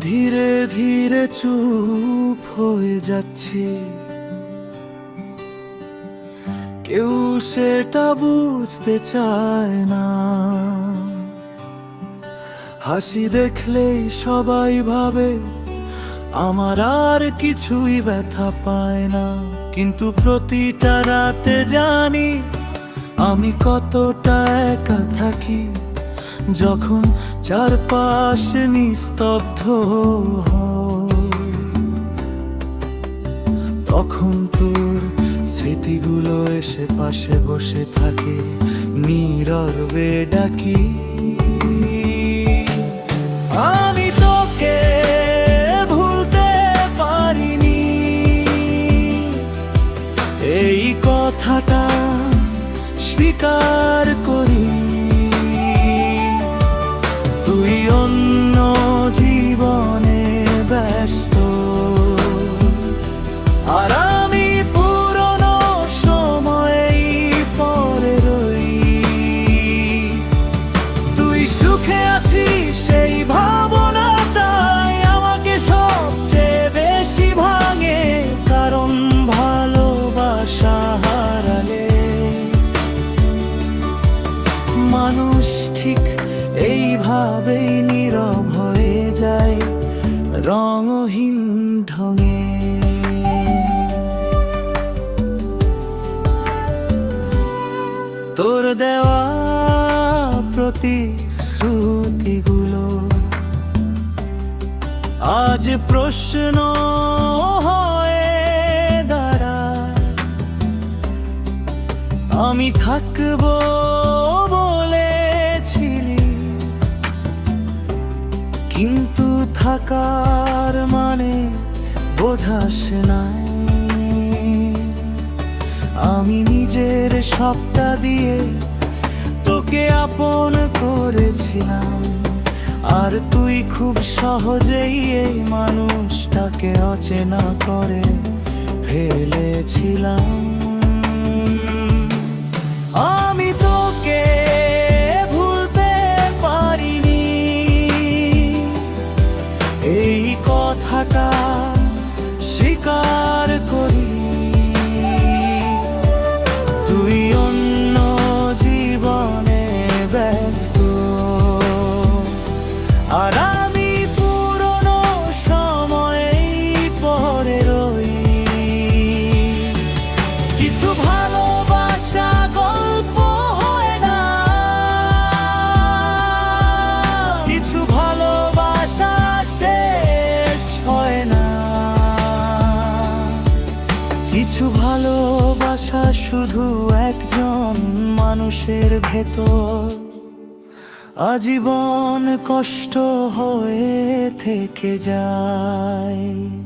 ধীরে ধীরে চুপ হয়ে যাচ্ছি। কেউ সেটা বুঝতে চায় না। হাসি দেখলেই সবাই ভাবে আমার আর কিছুই ব্যথা পায় না। কিন্তু প্রতিটা রাতে জানি আমি কতটা একা থাকি। যখন চারপাশ নিস্তব্ধ তখন তোর স্মৃতিগুলো এসে পাশে বসে থাকে, নীরবে ডাকি। আমি তোকে ভুলতে পারিনি। এই কথাটা স্বীকার করি ঠিক এইভাবেই নীরব হয়ে যায় রঙহীন ঢঙে। তোর দেওয়া প্রতিশ্রুতিগুলো আজ প্রশ্ন হয়ে দাঁড়ায়। আমি থাকব কিন্তু থাকার মানে বোঝাস নাই। আমি নিজের সবটা দিয়ে তোকে আপন করেছিলাম। আর তুই খুব সহজেই এই মানুষটাকে অচেনা করে ফেলেছিলাম। শুধু একজন মানুষের ভেতর। আজীবন কষ্ট হয়ে থেকে যায়।